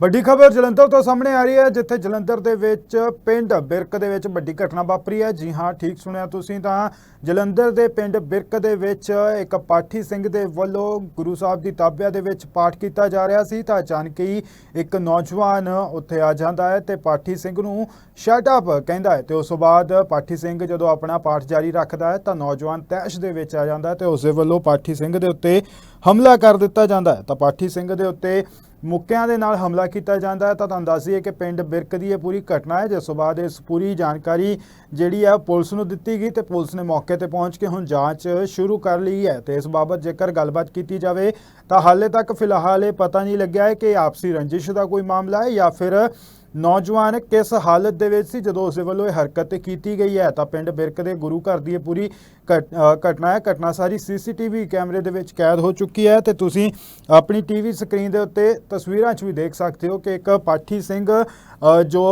ਵੱਡੀ ਖਬਰ ਜਲੰਧਰ ਤੋਂ ਸਾਹਮਣੇ ਆ ਰਹੀ ਹੈ, ਜਿੱਥੇ ਜਲੰਧਰ ਦੇ ਵਿੱਚ ਪਿੰਡ ਬਿਰਕ ਦੇ ਵਿੱਚ ਵੱਡੀ ਘਟਨਾ ਵਾਪਰੀ ਹੈ। ਜੀ ਹਾਂ, ਠੀਕ ਸੁਣਿਆ ਤੁਸੀਂ ਤਾਂ ਜਲੰਧਰ ਦੇ ਪਿੰਡ ਬਿਰਕ ਦੇ ਵਿੱਚ ਇੱਕ ਪਾਠੀ ਸਿੰਘ ਦੇ ਵੱਲੋਂ ਗੁਰੂ ਸਾਹਿਬ ਦੀ ਤਾਬਿਆ ਦੇ ਵਿੱਚ ਪਾਠ ਕੀਤਾ ਜਾ ਰਿਹਾ ਸੀ ਤਾਂ ਅਚਾਨਕ ਹੀ ਇੱਕ ਨੌਜਵਾਨ ਉੱਥੇ ਆ ਜਾਂਦਾ ਹੈ ਤੇ ਪਾਠੀ ਸਿੰਘ ਨੂੰ ਸ਼ਟ ਅਪ ਕਹਿੰਦਾ ਹੈ ਤੇ ਉਸ ਤੋਂ ਬਾਅਦ ਪਾਠੀ ਸਿੰਘ ਜਦੋਂ ਆਪਣਾ ਪਾਠ ਜਾਰੀ ਰੱਖਦਾ ਹੈ ਤਾਂ ਨੌਜਵਾਨ ਤੈਸ਼ ਦੇ ਵਿੱਚ ਆ ਜਾਂਦਾ ਹੈ ਤੇ ਉਸ ਦੇ ਵੱਲੋਂ ਪਾਠੀ ਸਿੰਘ ਦੇ ਉੱਤੇ ਹਮਲਾ ਕਰ ਦਿੱਤਾ ਜਾਂਦਾ ਹੈ। ਤਾਂ ਪਾਠੀ ਸਿੰਘ ਦੇ ਉੱਤੇ ਮੁੱਕਿਆਂ ਦੇ ਨਾਲ ਹਮਲਾ ਕੀਤਾ ਜਾਂਦਾ ਹੈ। ਤਾਂ ਤੁਹਾਨੂੰ ਦੱਸ ਦਈਏ ਕਿ ਪਿੰਡ ਬਿਰਕ ਦੀ ਇਹ ਪੂਰੀ ਘਟਨਾ ਹੈ। ਜਿਸ ਤੋਂ ਬਾਅਦ ਇਸ ਪੂਰੀ ਜਾਣਕਾਰੀ ਜਿਹੜੀ ਹੈ ਪੁਲਿਸ ਨੂੰ ਦਿੱਤੀ ਗਈ ਤੇ ਪੁਲਿਸ ਨੇ ਮੌਕੇ ਤੇ ਪਹੁੰਚ ਕੇ ਹੁਣ ਜਾਂਚ ਸ਼ੁਰੂ ਕਰ ਲਈ ਹੈ। ਤੇ ਇਸ ਬਾਬਤ ਜੇਕਰ ਗੱਲਬਾਤ ਕੀਤੀ ਜਾਵੇ ਤਾਂ ਹਾਲੇ ਤੱਕ ਫਿਲਹਾਲ ਇਹ ਪਤਾ ਨਹੀਂ ਲੱਗਿਆ ਹੈ ਕਿ ਆਪਸੀ ਰੰਜਿਸ਼ ਦਾ ਕੋਈ ਮਾਮਲਾ ਹੈ ਜਾਂ ਫਿਰ ਨੌਜਵਾਨ ਕਿਸ ਹਾਲਤ ਦੇ ਵਿੱਚ ਸੀ? ਜਦੋਂ ਉਸ ਦੇ ਵੱਲੋਂ ਇਹ ਹਰਕਤ ਕੀਤੀ ਗਈ ਹੈ, ਤਾਂ ਪਿੰਡ ਬਿਰਕ ਦੇ ਗੁਰੂ ਘਰ ਦੀ ਇਹ ਪੂਰੀ ਘਟ- ਘਟਨਾ ਹੈ। ਘਟਨਾ ਸਾਰੀ ਸੀਸੀਟੀਵੀ ਕੈਮਰੇ ਦੇ ਵਿੱਚ ਕੈਦ ਹੋ ਚੁੱਕੀ ਹੈ ਤੇ ਤੁਸੀਂ ਆਪਣੀ ਟੀਵੀ ਸਕਰੀਨ ਦੇ ਉੱਤੇ ਤਸਵੀਰਾਂ 'ਚ ਵੀ ਦੇਖ ਸਕਦੇ ਹੋ ਕਿ ਇੱਕ ਪਾਠੀ ਸਿੰਘ ਜੋ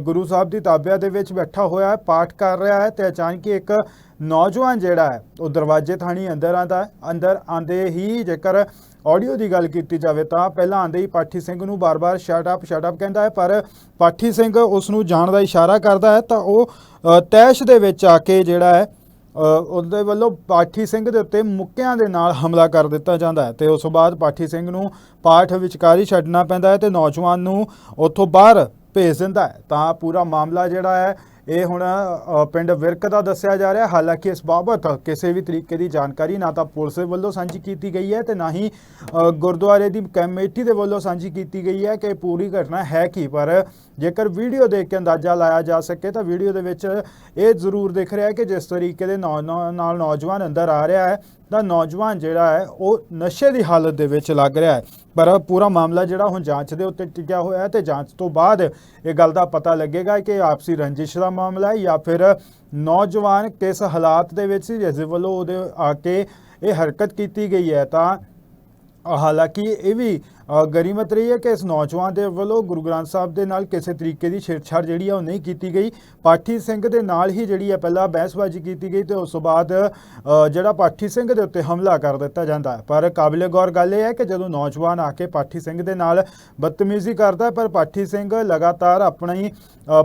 ਗੁਰੂ ਸਾਹਿਬ ਦੀ ਤਾਬਿਆ ਦੇ ਵਿੱਚ ਬੈਠਾ ਹੋਇਆ ਹੈ, ਪਾਠ ਕਰ ਰਿਹਾ ਹੈ ਤੇ ਅਚਾਨਕ ਹੀ ਇੱਕ ਨੌਜਵਾਨ ਜਿਹੜਾ ਹੈ ਉਹ ਦਰਵਾਜ਼ੇ ਥਾਣੀ ਅੰਦਰ ਆਂਦਾ ਅੰਦਰ ਆਂਦੇ ਹੀ ਜੇਕਰ ਆਡੀਓ ਦੀ ਗੱਲ ਕੀਤੀ ਜਾਵੇ ਤਾਂ ਪਹਿਲਾਂ ਆਂਦੇ ਹੀ ਪਾਠੀ ਸਿੰਘ ਨੂੰ ਬਾਰ-ਬਾਰ ਸ਼ਟ ਅਪ ਸ਼ਟ ਅਪ ਕਹਿੰਦਾ ਹੈ ਪਰ ਪਾਠੀ ਸਿੰਘ ਉਸ ਨੂੰ ਜਾਣ ਦਾ ਇਸ਼ਾਰਾ ਕਰਦਾ ਹੈ ਤਾਂ ਉਹ ਅ, ਤੈਸ਼ ਦੇ ਵਿੱਚ ਆ ਕੇ ਜਿਹੜਾ ਹੈ ਉਹਦੇ ਵੱਲੋਂ ਪਾਠੀ ਸਿੰਘ ਦੇ ਉੱਤੇ ਮੁੱਕਿਆਂ ਦੇ ਨਾਲ ਹਮਲਾ ਕਰ ਦਿੱਤਾ ਜਾਂਦਾ ਹੈ ਤੇ ਉਸ ਤੋਂ ਬਾਅਦ ਪਾਠੀ ਸਿੰਘ ਨੂੰ ਪਾਠ ਵਿਚਕਾਰੀ ਛੱਡਣਾ ਪੈਂਦਾ ਹੈ ਤੇ ਨੌਜਵਾਨ ਨੂੰ ਉੱਥੋਂ ਬਾਹਰ ਭੇਜ ਦਿੰਦਾ ਹੈ। ਤਾਂ ਪੂਰਾ ਮਾਮਲਾ ਜਿਹੜਾ ਹੈ ਇਹ ਹੁਣ ਪਿੰਡ ਵਿਰਕ ਦਾ ਦੱਸਿਆ ਜਾ ਰਿਹਾ। ਹਾਲਾਂਕਿ ਇਸ ਬਾਬਤ ਕਿਸੇ ਵੀ ਤਰੀਕੇ ਦੀ ਜਾਣਕਾਰੀ ਨਾ ਤਾਂ ਪੁਲਿਸ ਵੱਲੋਂ ਸਾਂਝੀ ਕੀਤੀ ਗਈ ਹੈ ਤੇ ਨਾ ਹੀ ਗੁਰਦੁਆਰੇ ਦੀ ਕਮੇਟੀ ਦੇ ਵੱਲੋਂ ਸਾਂਝੀ ਕੀਤੀ ਗਈ ਹੈ ਕਿ ਪੂਰੀ ਘਟਨਾ ਹੈ ਕੀ। ਪਰ ਜੇਕਰ ਵੀਡੀਓ ਦੇਖ ਕੇ ਅੰਦਾਜ਼ਾ ਲਾਇਆ ਜਾ ਸਕੇ ਤਾਂ ਵੀਡੀਓ ਦੇ ਵਿੱਚ ਇਹ ਜ਼ਰੂਰ ਦਿਖ ਰਿਹਾ ਹੈ ਕਿ ਜਿਸ ਤਰੀਕੇ ਦੇ ਨੌ- ਨਾਲ ਨੌਜਵਾਨ ਅੰਦਰ ਆ ਰਿਹਾ ਹੈ ਤਾਂ ਨੌਜਵਾਨ ਜਿਹੜਾ ਹੈ, ਉਹ ਨਸ਼ੇ ਦੀ ਹਾਲਤ ਦੇ ਵਿੱਚ ਲੱਗ ਰਿਹਾ ਹੈ। ਪਰ ਪੂਰਾ ਮਾਮਲਾ ਜਿਹੜਾ ਹੁਣ ਜਾਂਚ ਦੇ ਉੱਤੇ ਟਿਕਿਆ ਹੋਇਆ ਹੈ ਤੇ ਜਾਂਚ ਤੋਂ ਬਾਅਦ ਇਹ ਗੱਲ ਦਾ ਪਤਾ ਲੱਗੇਗਾ ਕਿ ਆਪਸੀ ਰੰਜਿਸ਼ ਦਾ ਮਾਮਲਾ ਹੈ ਜਾਂ ਫਿਰ ਨੌਜਵਾਨ ਕਿਸ ਹਾਲਾਤ ਦੇ ਵਿੱਚ ਸੀ, ਜਿਸ ਵੱਲੋਂ ਉਹਦੇ ਆ ਕੇ ਇਹ ਹਰਕਤ ਕੀਤੀ ਗਈ ਹੈ। ਤਾਂ ਹਾਲਾਂਕਿ ਇਹ ਵੀ ਗਰੀਮਤ ਰਹੀ ਹੈ ਕਿ ਇਸ ਨੌਜਵਾਨ ਦੇ ਵੱਲੋਂ ਗੁਰੂ ਗ੍ਰੰਥ ਸਾਹਿਬ ਦੇ ਨਾਲ ਕਿਸੇ ਤਰੀਕੇ ਦੀ ਛੇੜਛਾੜ ਜਿਹੜੀ ਆ ਉਹ ਨਹੀਂ ਕੀਤੀ ਗਈ। ਪਾਠੀ ਸਿੰਘ ਦੇ ਨਾਲ ਹੀ ਜਿਹੜੀ ਹੈ ਪਹਿਲਾਂ ਬਹਿਸਬਾਜ਼ੀ ਕੀਤੀ ਗਈ ਤੇ ਉਸ ਤੋਂ ਬਾਅਦ ਜਿਹੜਾ ਪਾਠੀ ਸਿੰਘ ਦੇ ਉੱਤੇ ਹਮਲਾ ਕਰ ਦਿੱਤਾ ਜਾਂਦਾ ਪਰ ਕਾਬਿਲੇ ਗੌਰ ਗੱਲ ਇਹ ਹੈ ਕਿ ਜਦੋਂ ਨੌਜਵਾਨ ਆ ਕੇ ਪਾਠੀ ਸਿੰਘ ਦੇ ਨਾਲ ਬਦਤਮੀਜ਼ੀ ਕਰਦਾ ਪਰ ਪਾਠੀ ਸਿੰਘ ਲਗਾਤਾਰ ਆਪਣਾ ਹੀ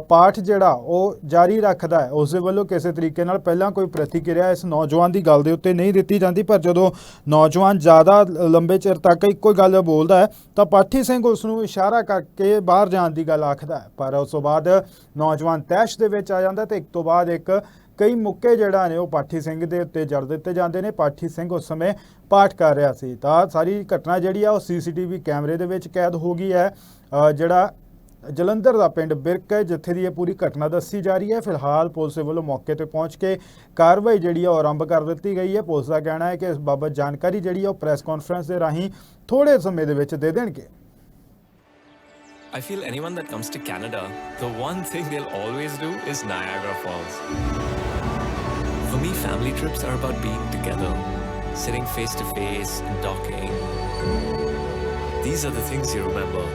ਪਾਠ ਜਿਹੜਾ ਉਹ ਜਾਰੀ ਰੱਖਦਾ ਹੈ। ਉਸ ਦੇ ਵੱਲੋਂ ਕਿਸੇ ਤਰੀਕੇ ਨਾਲ ਪਹਿਲਾਂ ਕੋਈ ਪ੍ਰਤੀਕਿਰਿਆ ਇਸ ਨੌਜਵਾਨ ਦੀ ਗੱਲ ਦੇ ਉੱਤੇ ਨਹੀਂ ਦਿੱਤੀ ਜਾਂਦੀ, ਪਰ ਜਦੋਂ ਨੌਜਵਾਨ ਜ਼ਿਆਦਾ ਲੰਬੇ ਚਿਰ ਤੱਕ ਇੱਕੋ ਗੱਲ ਬੋਲਦਾ ਹੈ ਤਾਂ ਪਾਠੀ ਸਿੰਘ ਉਸ ਨੂੰ ਇਸ਼ਾਰਾ ਕਰਕੇ ਬਾਹਰ ਜਾਣ ਦੀ ਗੱਲ ਆਖਦਾ ਹੈ। ਪਰ ਉਸ ਤੋਂ ਬਾਅਦ ਨੌਜਵਾਨ ਤੈਸ਼ ਦੇ ਵਿੱਚ ਆ ਜਾਂਦਾ ਤੇ ਇੱਕ ਤੋਂ ਬਾਅਦ ਇੱਕ ਕਈ ਮੁੱਕੇ ਜਿਹੜਾ ਨੇ ਉਹ ਪਾਠੀ ਸਿੰਘ ਦੇ ਉੱਤੇ ਜੜ ਦਿੱਤੇ ਜਾਂਦੇ ਨੇ। ਪਾਠੀ ਸਿੰਘ ਉਸ ਸਮੇਂ ਪਾਠ ਕਰ ਰਿਹਾ ਸੀ। ਤਾਂ ਸਾਰੀ ਘਟਨਾ ਜਿਹੜੀ ਆ ਉਹ ਸੀਸੀਟੀਵੀ ਕੈਮਰੇ ਦੇ ਵਿੱਚ ਕੈਦ ਹੋ ਗਈ ਹੈ। ਜਿਹੜਾ ਜਲੰਧਰ ਦਾ ਪਿੰਡ ਬਿਰਕ ਹੈ ਜਿੱਥੇ ਦੀ ਇਹ ਪੂਰੀ ਘਟਨਾ ਦੱਸੀ ਜਾ ਰਹੀ ਹੈ ਫਿਲਹਾਲ ਪੁਲਿਸ ਦੇ ਵੱਲੋਂ ਮੌਕੇ ਤੇ ਪਹੁੰਚ ਕੇ ਕਾਰਵਾਈ ਜਿਹੜੀ ਆ ਉਹ ਆਰੰਭ ਕਰ ਦਿੱਤੀ ਗਈ ਹੈ ਪੁਲਿਸ ਦਾ ਕਹਿਣਾ ਹੈ ਕਿ ਇਸ ਬਾਬਤ ਜਾਣਕਾਰੀ ਜਿਹੜੀ ਆ ਉਹ ਪ੍ਰੈਸ ਕਾਨਫਰੰਸ ਦੇ ਰਾਹੀਂ ਥੋੜੇ ਸਮੇਂ ਦੇ ਵਿੱਚ ਦੇ ਦੇਣਗੇ I feel anyone that comes to Canada, the one thing they'll always do is Niagara Falls. For me, family trips are about being together, sitting face to face and talking. These are the things you remember.